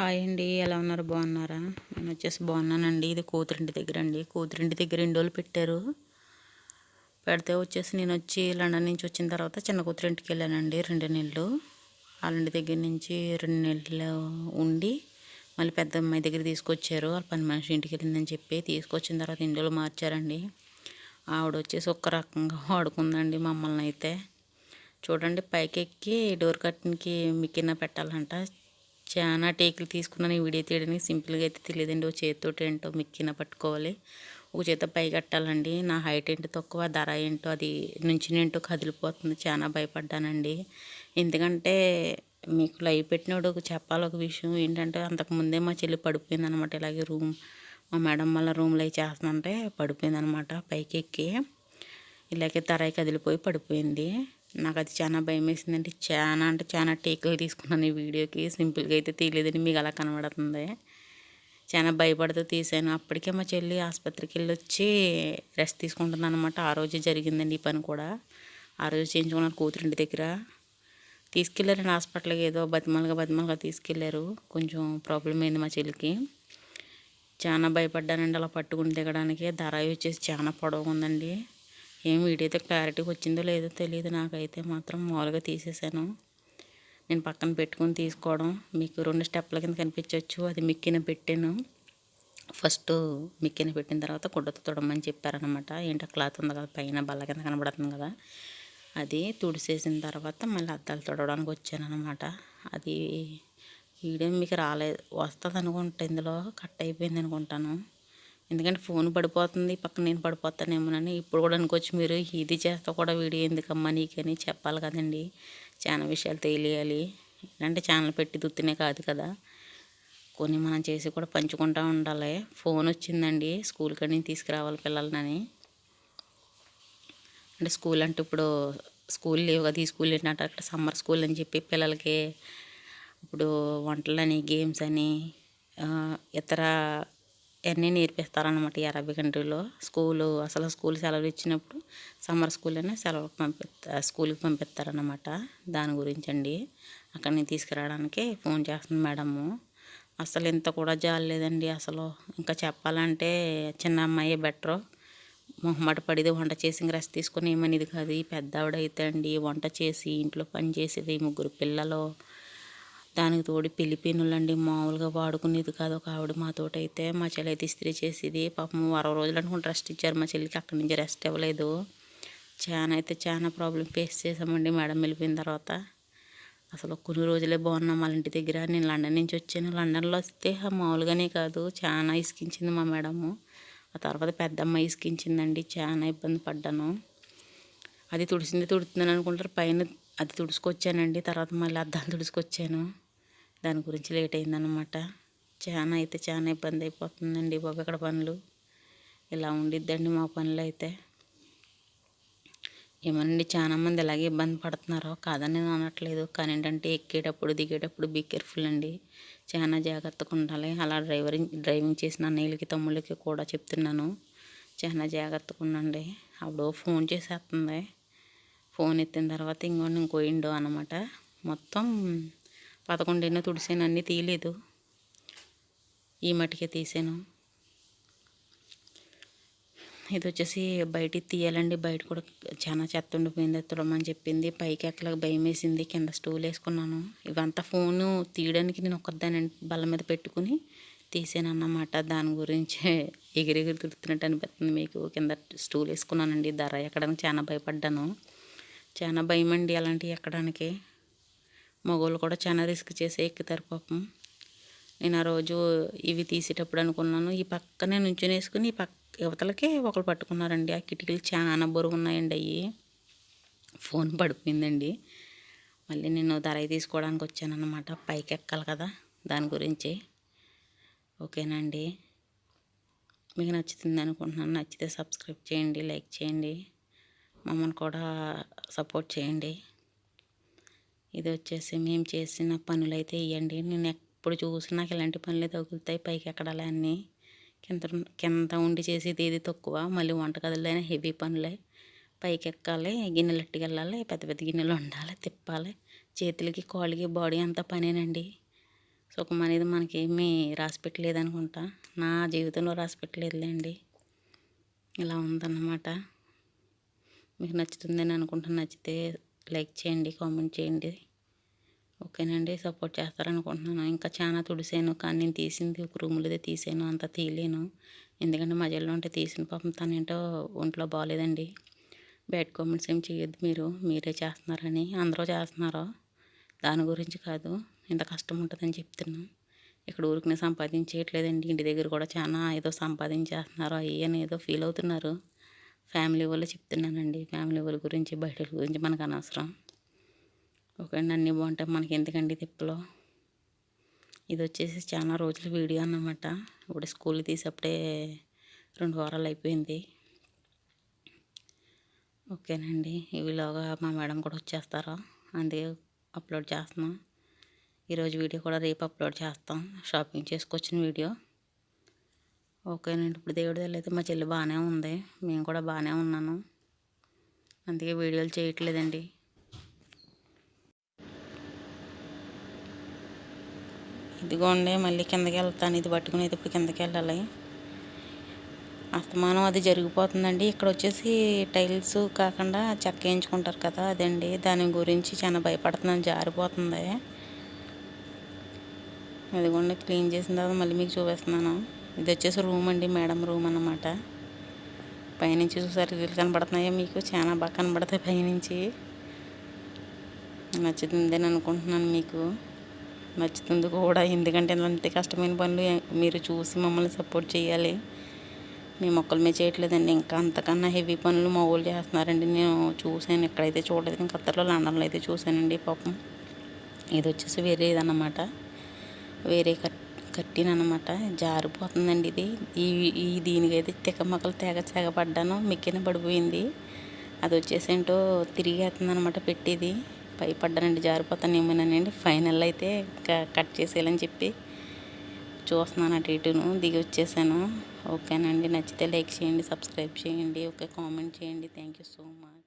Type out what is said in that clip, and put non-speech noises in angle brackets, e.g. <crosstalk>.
Hi అండి ఎలా ఉన్నారు? బాగున్నారా? నేను వచ్చేసి బాగున్నానండి. ఇది కూతురింటి దగ్గర అండి కూతురింటి దగ్గర రెండు రోజులు పెట్టారు? పెడితే వచ్చేసి నేను వచ్చి లండన్ నుంచి వచ్చిన తర్వాత చిన్న కూతురింటికి వెళ్ళానండి రెండు నెలలు. వాళ్ళ దగ్గర నుంచి రెండు నెలలు ఉండి మళ్ళీ పెద్ద అమ్మాయి దగ్గర తీసుకొచ్చారు. వాళ్ళ పని మనిషి ఇంటికి వెళ్ళిందని చెప్పి తీసుకొచ్చిన తర్వాత ఇంట్లో మార్చారండి? ఆవిడ వచ్చేసి ఒక్క రకంగా <laughs> వాడుకుందండి మమ్మల్ని అయితే. చూడండి పైకి ఎక్కి డోర్ కట్టన్కి మిక్కిన పెట్టాలంట. చాలా టేకులు తీసుకున్నాను. ఈ వీడియో తీయడానికి సింపుల్గా అయితే తెలియదండి. ఒక చేతితోటి ఏంటో మిక్కిన పట్టుకోవాలి. ఒక చేత పై కట్టాలండి. నా హైట్ ఏంటో తక్కువ ధర ఏంటో అది నుంచి ఏంటో కదిలిపోతుంది. చాలా భయపడ్డానండి. ఎందుకంటే మీకు లైవ్ పెట్టినప్పుడు ఒక చెప్పాలి ఒక విషయం ఏంటంటే అంతకుముందే మా చెల్లి పడిపోయింది అనమాట ఇలాగే రూమ్ మా మేడం మళ్ళీ రూమ్లో చేస్తుందంటే పడిపోయింది అనమాట పైకి ఎక్కి ఇలాగే తరాయి కదిలిపోయి పడిపోయింది. నాకు అది చాలా భయం వేసిందండి చాలా అంటే చాలా టేకులు తీసుకున్నాను ఈ వీడియోకి. సింపుల్గా అయితే తీయలేదని మీకు అలా కనబడుతుంది. చాలా భయపడుతూ తీసాను. అప్పటికే మా చెల్లి ఆసుపత్రికి వెళ్ళి వచ్చి రెస్ట్ తీసుకుంటుంది అనమాట ఆ రోజు జరిగిందండి ఈ పని కూడా. ఆ రోజు చేయించుకున్నాను కూతురింటి దగ్గర. తీసుకెళ్ళారండి హాస్పిటల్కి. ఏదో బతిమలుగా బతిమలుగా తీసుకెళ్ళారు. కొంచెం ప్రాబ్లం అయింది మా చెల్లికి. చాలా భయపడ్డానండి అలా పట్టుకుని దిగడానికి. ధర వచ్చేసి చాలా పొడవు ఉందండి. ఏం వీడియో అయితే క్లారిటీ వచ్చిందో లేదో తెలియదు నాకైతే మాత్రం మామూలుగా తీసేసాను. నేను పక్కన పెట్టుకుని తీసుకోవడం మీకు రెండు స్టెప్ల కింద కనిపించవచ్చు అది మిక్కిన పెట్టాను. ఫస్ట్ మిక్కిన పెట్టిన తర్వాత గుడ్డతో తుడమని చెప్పారనమాట ఏంటో క్లాత్ ఉంది కదా పైన బల్ల కింద కనబడుతుంది కదా. అది తుడిసేసిన తర్వాత మళ్ళీ అద్దాలు తుడవడానికి వచ్చానమాట అది వీడియో మీకు రాలేదు వస్తుంది అనుకుంటా ఇందులో కట్ అయిపోయింది అనుకుంటాను. ఎందుకంటే ఫోన్ పడిపోతుంది పక్కన నేను పడిపోతానేమోనని ఇప్పుడు కూడా అనుకోవచ్చు మీరు ఇది చేస్తా కూడా వీడియో ఎందుకమ్మా నీకని చెప్పాలి కదండి. చాలా విషయాలు తెలియాలి. అంటే ఛానల్ పెట్టి దుత్తినే కాదు కదా. కొన్ని మనం చేసి కూడా పంచుకుంటూ ఉండాలి. ఫోన్ వచ్చిందండి స్కూల్ కాడి నుంచి తీసుకురావాలి పిల్లలని అంటే స్కూల్ అంటే ఇప్పుడు స్కూల్ లేవు కదా ఈ స్కూల్ ఏంటంటే అక్కడ సమ్మర్ స్కూల్ అని చెప్పి పిల్లలకి ఇప్పుడు వంటలని గేమ్స్ అని ఇతర అన్నీ నేర్పిస్తారనమాట ఈ అరబీ కంట్రీలో. స్కూలు అసలు స్కూల్ సెలవులు ఇచ్చినప్పుడు సమ్మర్ స్కూల్ అనే సెలవు పంపిస్తా స్కూల్కి పంపిస్తారనమాట దాని గురించి అండి అక్కడిని తీసుకురావడానికి ఫోన్ చేస్తుంది మేడము. అసలు ఇంత కూడా జాలేదండి అసలు. ఇంకా చెప్పాలంటే చిన్న అమ్మాయి బెటరు. మొహమాట పడిది వంట చేసి రెస్ట్ తీసుకొని ఏమనేది కాదు. ఈ పెద్ద ఆవిడ అండి వంట చేసి ఇంట్లో పని చేసేది ముగ్గురు పిల్లలు. దానికి తోడు పిలిపినులండి. మామూలుగా వాడుకునేది కాదు. ఒక ఆవిడ మాతోటైతే మా చెల్లి అయితే ఇస్త్రీ చేసేది. పాపం అరవై రోజులు అనుకుంటే రెస్ట్ ఇచ్చారు. మా చెల్లికి అక్కడి నుంచి రెస్ట్ ఇవ్వలేదు. చాలా అయితే చాలా ప్రాబ్లం ఫేస్ చేసామండి మేడం వెళ్ళిపోయిన తర్వాత. అసలు కొన్ని రోజులే బాగున్నాం వాళ్ళ ఇంటి దగ్గర. నేను లండన్ నుంచి వచ్చాను. లండన్లో వస్తే మామూలుగానే కాదు. చాలా ఇసుకించింది మా మేడము. ఆ తర్వాత పెద్దమ్మ ఇసుకించిందండి. చాలా ఇబ్బంది పడ్డాను. అది తుడిసింది తుడుతుందని అనుకుంటారు. పైన అది తుడుచుకొచ్చానండి. తర్వాత మళ్ళీ అద్దాలు తుడుచుకొచ్చాను. దాని గురించి లేట్ అయిందనమాట చాలా అయితే చాలా ఇబ్బంది అయిపోతుందండి బాబు ఇక్కడ పనులు. ఇలా ఉండిద్దండి మా పనులు అయితే. ఏమనండి చాలామంది ఇలాగే ఇబ్బంది పడుతున్నారో కాదని నేను అనట్లేదు. కానీ ఏంటంటే ఎక్కేటప్పుడు దిగేటప్పుడు బీ కేర్ఫుల్ అండి. చాలా జాగ్రత్తగా ఉండాలి. అలా డ్రైవరింగ్ డ్రైవింగ్ చేసిన అన్నయ్యలకి తమ్ముళ్ళకి కూడా చెప్తున్నాను. చాలా జాగ్రత్తగా ఉండండి. అప్పుడు ఫోన్ చేసేస్తుంది ఫోన్ ఎత్తిన తర్వాత ఇంకోటి ఇంకో ఇండో అనమాట మొత్తం పదకొండెన్నో తుడిసాను అన్నీ తీయలేదు. ఈ మటుకే తీసాను. ఇది వచ్చేసి బయటికి తీయాలండి. బయట కూడా చాలా చెత్త ఉండిపోయింది. తుడమని చెప్పింది. పైకి ఎక్కలకు భయం వేసింది. కింద స్టూల్ వేసుకున్నాను. ఇవంతా ఫోను తీయడానికి నేను ఒక్కదాని బల్ల మీద పెట్టుకుని తీసాను అన్నమాట దాని గురించి ఎగిరెగిరి తిడుతున్నట్టు అనిపిస్తుంది మీకు. కింద స్టూల్ వేసుకున్నానండి. ధర ఎక్కడానికి చాలా భయపడ్డాను. చాలా భయం అండి అలాంటివి ఎక్కడానికి. మగవాళ్ళు కూడా చాలా రిస్క్ చేసి ఎక్కుతారు పాపం. నేను ఆ రోజు ఇవి తీసేటప్పుడు అనుకున్నాను ఈ పక్కనే నుంచుని వేసుకుని ఈ పక్క యువతలకే ఒకరు పట్టుకున్నారండి. ఆ కిటికీలు చాలా బరువు ఉన్నాయండి అవి ఫోన్ పడిపోయిందండి. మళ్ళీ నేను ధర తీసుకోవడానికి వచ్చానన్నమాట. పైకి ఎక్కాలి కదా దాని గురించి. ఓకేనండి. మీకు నచ్చుతుంది అనుకుంటున్నాను. నచ్చితే సబ్స్క్రైబ్ చేయండి లైక్ చేయండి. మమ్మల్ని కూడా సపోర్ట్ చేయండి. ఇది వచ్చేసి మేము చేసిన పనులు అయితే ఇవ్వండి నేను ఎప్పుడు చూసినా నాకు ఇలాంటి పనులు తగులుతాయి. పైకి ఎక్కడాలి అన్నీ కింద కింద ఉండి చేసేది ఏది తక్కువ. మళ్ళీ వంటగదులైనా హెవీ పనులే. పైకి ఎక్కాలి గిన్నెలు ఎట్టుకెళ్ళాలి పెద్ద పెద్ద గిన్నెలు ఉండాలి తిప్పాలి. చేతులకి కాళ్ళకి బాడీ అంతా పనేనండి. సుఖం అనేది మనకి ఏమీ రాసి పెట్టలేదు అనుకుంటా నా జీవితంలో రాసి పెట్టలేదులేండి ఇలా ఉందన్నమాట. మీకు నచ్చుతుందని అనుకుంటా నచ్చితే లైక్ చేయండి కామెంట్ చేయండి. ఓకేనండి సపోర్ట్ చేస్తారనుకుంటున్నాను. ఇంకా చాలా తుడిసాను కానీ నేను తీసింది ఒక రూములదే తీసాను అంత తీయలేను. ఎందుకంటే మధ్యలో ఉంటే తీసిన పాపం తనేంటో ఒంట్లో బాగాలేదండి. బ్యాడ్ కామెంట్స్ ఏం చేయొద్దు మీరు మీరే చేస్తున్నారని అందరూ చేస్తున్నారో. దాని గురించి కాదు ఇంత కష్టం ఉంటుందని చెప్తున్నాను ఇక్కడ ఊరికి సంపాదించేయట్లేదండి. ఇంటి దగ్గర కూడా చాలా ఏదో సంపాదించేస్తున్నారు అని ఏదో ఫీల్ అవుతున్నారు. ఫ్యామిలీ వాళ్ళు చెప్తున్నానండి. ఫ్యామిలీ వాళ్ళ గురించి బయట గురించి మనకు అనవసరం. ఓకే అండి అన్నీ బాగుంటాయి మనకి ఎందుకండి తిప్పలో? ఇది వచ్చేసి చాలా రోజుల వీడియో అన్నమాట. ఇప్పుడు స్కూల్ తీసేప్పుడే రెండు వారాలు అయిపోయింది. ఓకేనండి. ఇవిలోగా మా మేడం కూడా వచ్చేస్తారు? అందుకే అప్లోడ్ చేస్తున్నాం. ఈరోజు వీడియో కూడా రేపు అప్లోడ్ చేస్తాం. షాపింగ్ చేసుకొచ్చిన వీడియో. ఓకేనండి. ఇప్పుడు దేవుడి అయితే మా చెల్లి బాగానే ఉంది. మేము కూడా బాగానే ఉన్నాను. అందుకే వీడియోలు చేయట్లేదండి. ఇదిగోండి మళ్ళీ కిందకి వెళ్తాను. ఇది పట్టుకుని ఇప్పుడు కిందకి వెళ్ళాలి. అస్తమానం అది జరిగిపోతుందండి. ఇక్కడ వచ్చేసి టైల్స్ కాకుండా చెక్క వేయించుకుంటారు కదా అదండి. దాని గురించి చాలా భయపడుతున్నాను. జారిపోతుంది. అదిగోండి క్లీన్ చేసిన తర్వాత మళ్ళీ మీకు చూపిస్తున్నాను. ఇది వచ్చేసి రూమ్ అండి మేడం రూమ్ అన్నమాట. పైనుంచి చూసారు ఇల్లు కనబడుతున్నాయో మీకు? చాలా బాగా కనబడతాయి పైనుంచి. నచ్చుతుంది అని అనుకుంటున్నాను మీకు. నచ్చుతుంది కూడా ఎందుకంటే అంతే కష్టమైన పనులు మీరు చూసి మమ్మల్ని సపోర్ట్ చేయాలి. మేము మొక్కలు మీద చేయట్లేదండి ఇంకా అంతకన్నా హెవీ పనులు మా ఊళ్ళు చేస్తున్నారండి. నేను చూశాను ఎక్కడైతే చూడలేదు ఇంకా ఖత్తర్లో లండన్లో అయితే చూశానండి పాపం. ఇది వచ్చేసి వేరే ఇదన్నమాట వేరే కట్ కట్టినమాట జారిపోతుందండి ఇది. ఈ ఈ దీనికైతే తిక్కమక్కలు తెగ తెగపడ్డాను. మిక్కిన పడిపోయింది. అది వచ్చేసి ఏంటో తిరిగేస్తుంది అనమాట పెట్టేది. భయపడ్డానండి జారిపోతానేమోనండి ఫైనల్ అయితే కట్ చేసేయాలని చెప్పి చూస్తున్నాను అటు ఇటును. దిగి వచ్చేసాను. ఓకేనండి. నచ్చితే లైక్ చేయండి సబ్స్క్రైబ్ చేయండి. ఓకే కామెంట్ చేయండి. Thank you so much.